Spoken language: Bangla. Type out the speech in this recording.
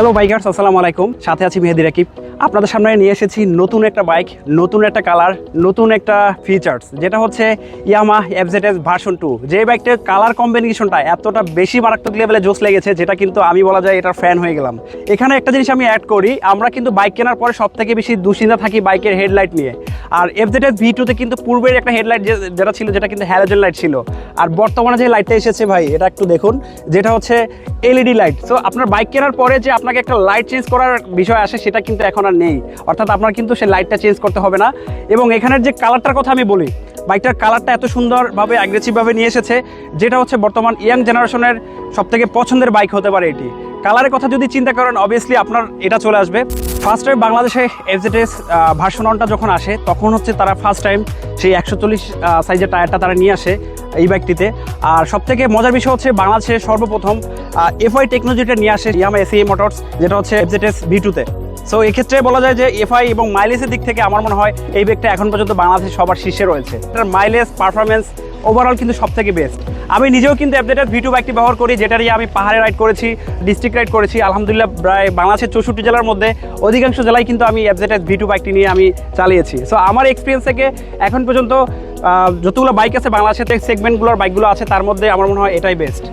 হ্যালো বাইকার্স আসসালামু আলাইকুম সাথে আছি মেহেদি রাকিব। আপনাদের সামনে নিয়ে এসেছি নতুন একটা বাইক, নতুন একটা কালার, নতুন একটা ফিচার্স যেটা হচ্ছে ইয়ামা এফজেডএস ভার্সন টু যে বাইকটার কালার কম্বিনেশনটা এতটা বেশি মারাত্মক লেভেলে জোস লেগেছে, যেটা কিন্তু আমি বলা যায় এটার ফ্যান হয়ে গেলাম। এখানে একটা জিনিস আমি অ্যাড করি, আমরা কিন্তু বাইক কেনার পরে সব থেকে বেশি দুশ্চিন্তা থাকি বাইকের হেডলাইট নিয়ে। আর এফজেডএস ভি টুতে কিন্তু পূর্বের একটা হেডলাইট যেটা ছিল, যেটা কিন্তু হ্যালোজেন লাইট ছিল। আর বর্তমানে যে লাইটটা এসেছে ভাই, এটা একটু দেখুন, যেটা হচ্ছে এলইডি লাইট সো আপনার বাইক কেনার পরে যে আপনাকে একটা লাইট চেঞ্জ করার বিষয় আসে, সেটা কিন্তু এখন আর নেই। অর্থাৎ আপনার কিন্তু সেই লাইটটা চেঞ্জ করতে হবে না। এবং এখানের যে কালারটার কথা আমি বলি বাইকটার কালারটা এত সুন্দরভাবে অ্যাগ্রেসিভভাবে নিয়ে এসেছে, যেটা হচ্ছে বর্তমান ইয়াং জেনারেশনের সবথেকে পছন্দের বাইক হতে পারে এটি। কালারের কথা যদি চিন্তা করেন অবভিয়াসলি আপনার এটা চলে আসবে। ফার্স্ট টাইম বাংলাদেশে এফজেটেস ভার্সন ওয়ানটা যখন আসে, তখন হচ্ছে তারা ফার্স্ট টাইম সেই একশো চল্লিশ সাইজের টায়ারটা তারা নিয়ে আসে এই বাইকটিতে আর সব থেকে মজার বিষয় হচ্ছে বাংলাদেশে সর্বপ্রথম এফআই টেকনোলজিটা নিয়ে আসে ইয়ামা এসিএ মোটরস যেটা হচ্ছে এফজেটেস ভি টুতে সো এক্ষেত্রে বলা যায় যে এফআই এবং মাইলেজের দিক থেকে আমার মনে হয় এই বাইকটা এখন পর্যন্ত বাংলাদেশে সবার শীর্ষে রয়েছে। এটার মাইলেজ পারফরমেন্স ওভারঅল কিন্তু সব থেকে বেস্ট আমি নিজেও কিন্তু অ্যাপডেটেড ভি টু বাইকটি ব্যবহার করি, যেটা নিয়ে আমি পাহাড়ে রাইড করেছি ডিস্ট্রিক্ট রাইড করেছি, আলহামদুলিল্লাহ প্রায় বাংলাদেশের চৌষট্টি জেলার মধ্যে অধিকাংশ জেলায় কিন্তু আমি অ্যাপডেটেড ভি টু বাইকটি নিয়ে আমি চালিয়েছি। সো আমার এক্সপিরিয়েন্স থেকে এখন পর্যন্ত যতগুলো বাইক আছে বাংলাদেশের সেগমেন্টগুলোর বাইকগুলো আছে, তার মধ্যে আমার মনে হয় এটাই বেস্ট